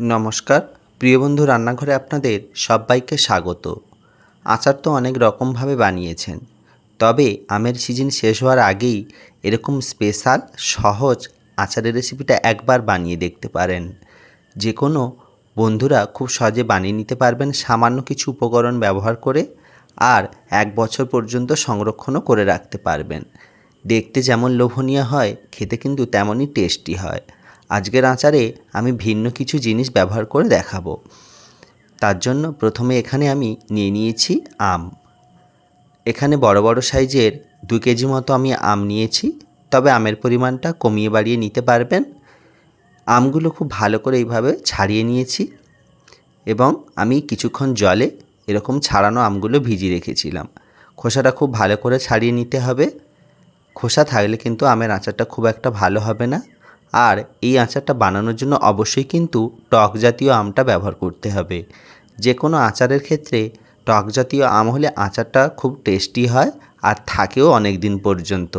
নমস্কার। প্রিয় বন্ধু, রান্নাঘরে আপনাদের সবাইকে স্বাগত। আচার তো অনেক রকমভাবে বানিয়েছেন, তবে আমের সিজন শেষ হওয়ার আগেই এরকম স্পেশাল, সহজ আচারের রেসিপিটা একবার বানিয়ে দেখতে পারেন। যে কোনো বন্ধুরা খুব সহজে বানিয়ে নিতে পারবেন সামান্য কিছু উপকরণ ব্যবহার করে আর এক বছর পর্যন্ত সংরক্ষণও করে রাখতে পারবেন। দেখতে যেমন লোভনীয় হয়, খেতে কিন্তু তেমনই টেস্টি হয়। আজকের আচারে আমি ভিন্ন কিছু জিনিস ব্যবহার করে দেখাবো। তার জন্য প্রথমে এখানে আমি নিয়ে নিয়েছি আম। এখানে বড় বড় সাইজের দু কেজি মতো আমি আম নিয়েছি, তবে আমের পরিমাণটা কমিয়ে বাড়িয়ে নিতে পারবেন। আমগুলো খুব ভালো করে এইভাবে ছাড়িয়ে নিয়েছি এবং আমি কিছুক্ষণ জলে এরকম ছাড়ানো আমগুলো ভিজিয়ে রেখেছিলাম। খোসাটা খুব ভালো করে ছাড়িয়ে নিতে হবে। খোসা থাকলে কিন্তু আমের আচারটা খুব একটা ভালো হবে না। আর এই আচারটা বানানোর জন্য অবশ্যই কিন্তু টক জাতীয় আমটা ব্যবহার করতে হবে। যে কোনো আচারের ক্ষেত্রে টক জাতীয় আম হলে আচারটা খুব টেস্টি হয় আর থাকেও অনেক দিন পর্যন্ত।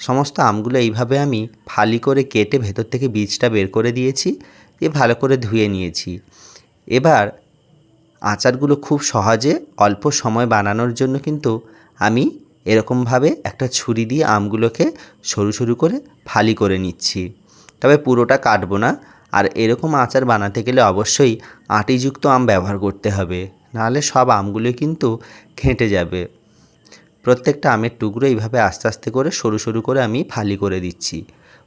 সমস্ত আমগুলো এইভাবে আমি ফালি করে কেটে ভেতর থেকে বীজটা বের করে দিয়েছি, দিয়ে ভালো করে ধুয়ে নিয়েছি। এবার আচারগুলো খুব সহজে অল্প সময় বানানোর জন্য কিন্তু আমি এরকমভাবে একটা ছুরি দিয়ে আমগুলোকে সরু সরু করে ফালি করে নিচ্ছি। তবে পুরোটা কাটবো না। আর এরকম আচার বানাতে গেলে অবশ্যই আটিযুক্ত আম ব্যবহার করতে হবে। নাহলে সব আমগুলো কিন্তু ঘেঁটে যাবে। প্রত্যেকটা আমের টুকরো এইভাবে আস্তে আস্তে করে সরু সরু করে আমি ফালি করে দিচ্ছি।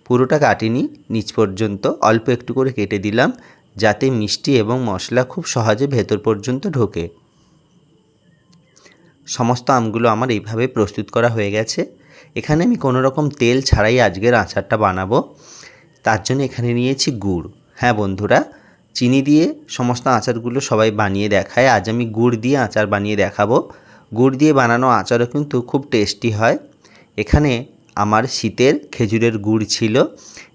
পুরোটা কাটিনি, নিচ পর্যন্ত অল্প একটু করে কেটে দিলাম, যাতে মিষ্টি এবং মশলা খুব সহজে ভেতর পর্যন্ত ঢোকে। সমস্ত আমগুলো আমার এইভাবে প্রস্তুত করা হয়ে গেছে। এখানে আমি কোনো রকম তেল ছাড়াই আজকের আচারটা বানাবো। তার জন্য এখানে নিয়েছি গুড়। হ্যাঁ বন্ধুরা, চিনি দিয়ে সমস্ত আচারগুলো সবাই বানিয়ে দেখায়। আজ আমি গুড় দিয়ে আচার বানিয়ে দেখাবো। গুড় দিয়ে বানানো আচারও কিন্তু খুব টেস্টি হয়। এখানে আমার শীতের খেজুরের গুড় ছিল।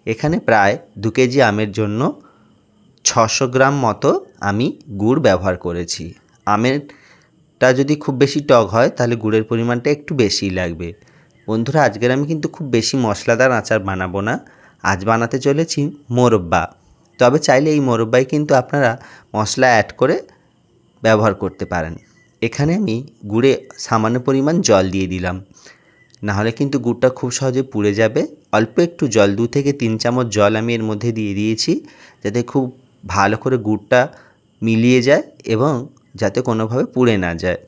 এখানে প্রায় দু কেজি আমের জন্য ছশো গ্রাম মতো আমি গুড় ব্যবহার করেছি। আমেরটা যদি খুব বেশি টক হয়, তাহলে গুড়ের পরিমাণটা একটু বেশিই লাগবে। বন্ধুরা, আজকের আমি কিন্তু খুব বেশি মশলাদার আচার বানাবো না। আজ বানাতে চলেছি মোরব্বা। তবে চাইলে এই মোরব্বাই কিন্তু আপনারা মশলা অ্যাড করে ব্যবহার করতে পারেন। এখানে আমি গুড়ে সামান্য পরিমাণ জল দিয়ে দিলাম। নাহলে কিন্তু গুড়টা খুব সহজে পুড়ে যাবে। অল্প একটু জল, দু থেকে তিন চামচ জল আমি এর মধ্যে দিয়ে দিয়েছি, যাতে খুব ভালো করে গুড়টা মিলিয়ে যায় এবং যাতে কোনোভাবে পুড়ে না যায়।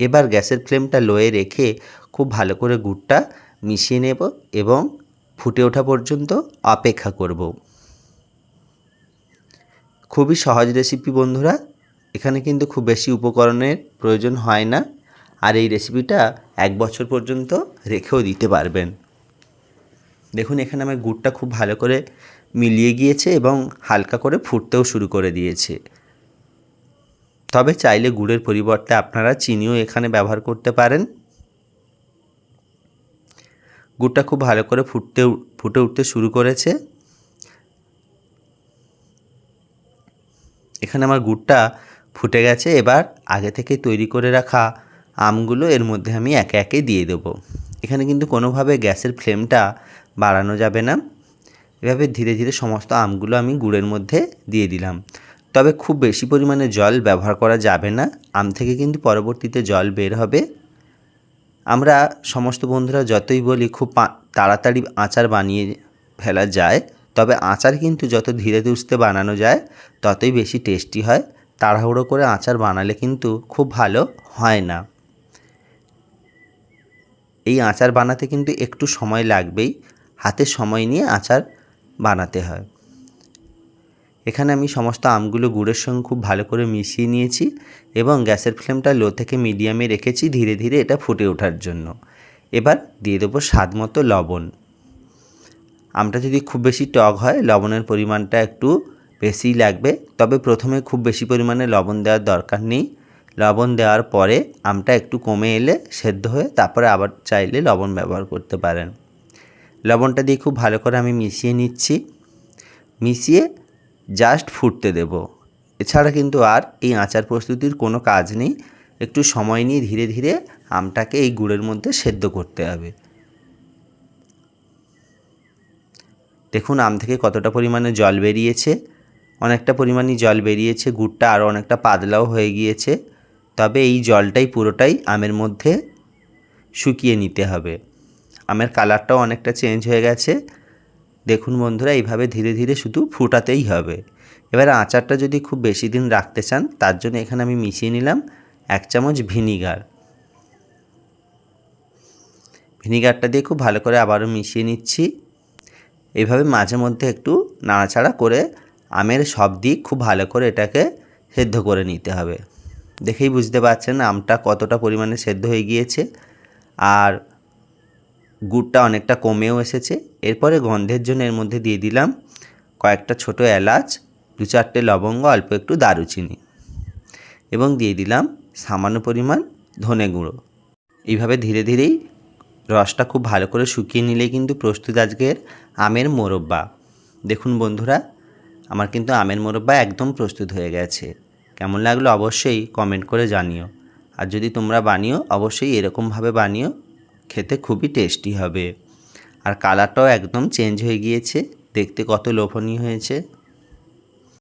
এবার গ্যাসের ফ্লেমটা লোয়ে রেখে খুব ভালো করে গুড়টা মিশিয়ে নেব এবং ফুটে ওঠা পর্যন্ত অপেক্ষা করব। খুবই সহজ রেসিপি বন্ধুরা। এখানে কিন্তু খুব বেশি উপকরণের প্রয়োজন হয় না। আর এই রেসিপিটা এক বছর পর্যন্ত রেখেও দিতে পারবেন। দেখুন, এখানে আমার গুড়টা খুব ভালো করে মিলিয়ে গিয়েছে এবং হালকা করে ফুটতেও শুরু করে দিয়েছে। তবে চাইলে গুড়ের পরিবর্তে আপনারা চিনিও এখানে ব্যবহার করতে পারেন। গুড়টা খুব ভালো করে ফুটতে ফুটে উঠতে শুরু করেছে। এখানে আমার গুড়টা ফুটে গেছে। এবার আগে থেকে তৈরি করে রাখা আমগুলো এর মধ্যে আমি একে একে দিয়ে দেবো। এখানে কিন্তু কোনোভাবে গ্যাসের ফ্লেমটা বাড়ানো যাবে না। এভাবে ধীরে ধীরে সমস্ত আমগুলো আমি গুড়ের মধ্যে দিয়ে দিলাম। তবে খুব বেশি পরিমাণে জল ব্যবহার করা যাবে না। আম থেকে কিন্তু পরবর্তীতে জল বের হবে। আমরা সমস্ত বন্ধুরা যতই বলি, খুব তাড়াতাড়ি আচার বানিয়ে ফেলা যায়। তবে আচার কিন্তু যত ধীরে ধীরে বানানো যায়, ততই বেশি টেস্টি হয়। তাড়াহুড়ো করে আচার বানালে কিন্তু খুব ভালো হয় না। এই আচার বানাতে কিন্তু একটু সময় লাগবেই। হাতে সময় নিয়ে আচার বানাতে হয়। এখানে আমি সমস্ত আমগুলো গুড়ের সঙ্গে খুব ভালো করে মিশিয়ে নিয়েছি এবং গ্যাসের ফ্লেমটা লো থেকে মিডিয়ামে রেখেছি ধীরে ধীরে এটা ফুটে ওঠার জন্য। এবার দিয়ে দেবো স্বাদ মতো লবণ। আমটা যদি খুব বেশি টক হয়, লবণের পরিমাণটা একটু বেশিই লাগবে। তবে প্রথমে খুব বেশি পরিমাণে লবণ দেওয়ার দরকার নেই। লবণ দেওয়ার পরে আমটা একটু কমে এলে সেদ্ধ হয়ে তারপরে আবার চাইলে লবণ ব্যবহার করতে পারেন। লবণটা দিয়ে খুব ভালো করে আমি মিশিয়ে নিচ্ছি। মিশিয়ে জাস্ট ফুটতে দেব। এছাড়া কিন্তু আর এই আচার প্রস্তুতির কোনো কাজ নেই। একটু সময় নিয়ে ধীরে ধীরে আমটাকে এই গুড়ের মধ্যে সেদ্ধ করতে হবে। দেখুন, আম থেকে কতটা পরিমাণে জল বেরিয়েছে। অনেকটা পরিমাণই জল বেরিয়েছে, গুড়টা আরও অনেকটা পাতলাও হয়ে গিয়েছে। তবে এই জলটাই পুরোটাই আমের মধ্যে শুকিয়ে নিতে হবে। আমের কালারটাও অনেকটা চেঞ্জ হয়ে গেছে। দেখুন বন্ধুরা, এইভাবে ধীরে ধীরে শুধু ফুটাতেই হবে। এবার আচারটা যদি খুব বেশি দিন রাখতে চান, তার জন্য এখানে আমি মিশিয়ে নিলাম এক চামচ ভিনিগার। ভিনিগারটা দিয়ে খুব ভালো করে আবারও মিশিয়ে নিচ্ছি। এইভাবে মাঝে মধ্যে একটু নাড়াচাড়া করে আমের সব দিক খুব ভালো করে এটাকে সেদ্ধ করে নিতে হবে। দেখেই বুঝতে পারছেন, আমটা কতটা পরিমাণে সেদ্ধ হয়ে গিয়েছে। আর গুড়টা অনেকটা কমেও এসেছে। এরপরে গন্ধের জন্য এর মধ্যে দিয়ে দিলাম কয়েকটা ছোট এলাচ, দু চারটে লবঙ্গ, অল্প একটু দারুচিনি এবং দিয়ে দিলাম সামান্য পরিমাণ ধনে গুঁড়ো। এইভাবে ধীরে ধীরেই রসটা খুব ভালো করে শুকিয়ে নিলে কিন্তু প্রস্তুত আজকের আমের মোরব্বা। দেখুন বন্ধুরা, আমার কিন্তু আমের মোরব্বা একদম প্রস্তুত হয়ে গেছে। কেমন লাগল অবশ্যই কমেন্ট করে জানিও। আর যদি তোমরা বানিও, অবশ্যই এরকমভাবে বানিও। খেতে খুবই টেস্টি হবে। আর কালারটাও একদম চেঞ্জ হয়ে গিয়েছে। দেখতে কত লোভনীয় হয়েছে।